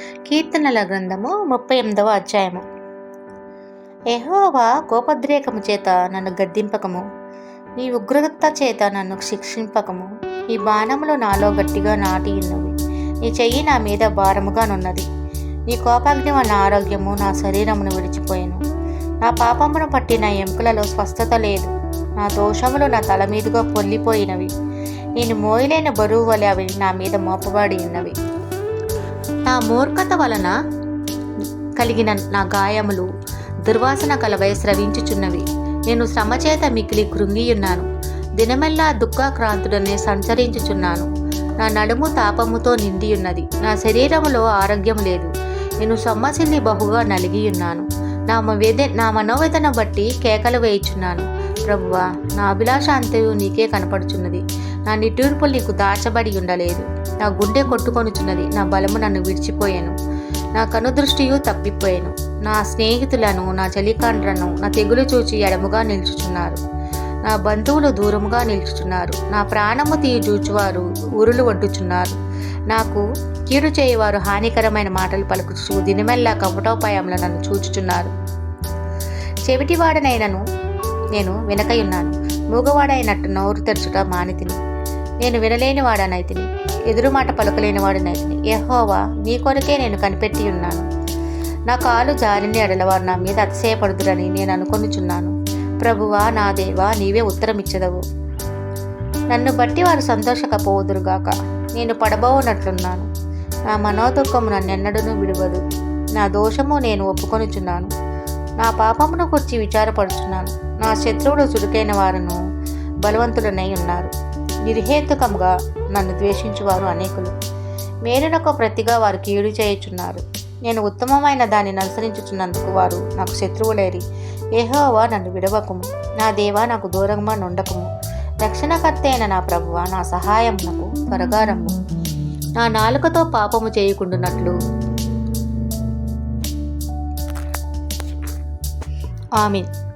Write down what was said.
కీర్తనల గ్రంథము ముప్పై ఎనిమిదవ అధ్యాయము. ఎహోవా కోపద్రేకము చేత నన్ను గద్దింపకము. నీ ఉగ్రత చేత నన్ను శిక్షింపకము. ఈ బాణములు నాలో గట్టిగా నాటి ఉన్నవి. నీ చెయ్యి నా మీద భారముగానున్నది నీ కోపాగ్ని నా ఆరోగ్యము నా శరీరమును విడిచిపోయాను. నా పాపమును పట్టి నా ఎముకలలో స్వస్థత లేదు. నా దోషములు నా తల మీదుగా పొల్లిపోయినవి. నేను మోయలేని బరువు వలె అవి నా మీద మోపబడి ఉన్నవి. నా మూర్ఖత వలన కలిగిన నా గాయములు దుర్వాసన కలవై స్రవించుచున్నవి. నేను శ్రమచేత మిగిలి కృంగియున్నాను. దినమెల్లా దుఃఖాక్రాంతుడనే సంచరించుచున్నాను. నా నడుము తాపముతో నిండియున్నది. నా శరీరములో ఆరోగ్యం లేదు. నేను సొమ్మసిల్లి బహుగా నలిగియున్నాను. నా వేద నా మనోవేదన బట్టి కేకలు వేయుచున్నాను. ప్రభువా నా అభిలాష అంతయు నీకే కనపడుచున్నది. నా నిట్టూర్పులు నీకు దాచబడి ఉండలేదు. నా గుండె కొట్టుకొనుచున్నది నా బలము నన్ను విడిచిపోయాను. నా కనుదృష్టియు తప్పిపోయాను. నా స్నేహితులను నా చలికాండ్రను నా తెగులు చూచి ఎడముగా నిల్చుచున్నారు. నా బంధువులు దూరముగా నిల్చుచున్నారు. నా ప్రాణము తీయుచూచువారు ఊరులు వడ్డుచున్నారు నాకు కీడు చేయవారు హానికరమైన మాటలు పలుకుచు దినమెల్లా కపటోపాయంలో నన్ను చూచుచున్నారు. చెవిటివాడనైనను నేను వినకయున్నాను. మూగవాడైనట్టు నోరు తెరచుట మానితిని. నేను వినలేని వాడనైతిని ఎదురు మాట పలుకలేని వాడినైతిని యహోవా నీ కొరకే నేను కనిపెట్టి ఉన్నాను. నా కాలు జారిని ఎడలవారు నా మీద అతిశయపడుదురని నేను అనుకొనుచున్నాను. ప్రభువా నా దేవా నీవే ఉత్తరమిచ్చదవు. నన్ను బట్టి వారు సంతోషకపోదురుగాక. నేను పడబోనట్లున్నాను నా మనోదుఖము నన్నెన్నడూ విడువదు. నా దోషము నేను ఒప్పుకొనుచున్నాను. నా పాపమును గురించి విచారపడుచున్నాను నా శత్రువులు చురుకైన వారును బలవంతులనై ఉన్నారు. నిర్హేతుకముగా నన్ను ద్వేషించువారు అనేకులు. మేలునకు ప్రతిగా వారు కీడు చేయుచున్నారు. నేను ఉత్తమమైన దానిని అనుసరించుచున్నందుకు వారు నాకు శత్రువులేరి ఏహోవా నన్ను విడవకుము. నా దేవా నాకు దూరంగా నుండకుము. రక్షణకర్త అయిన నా ప్రభువ నా సహాయమునకు త్వరగారము నా నాలుకతో పాపము చేయకుండునట్లు. ఆమెన్.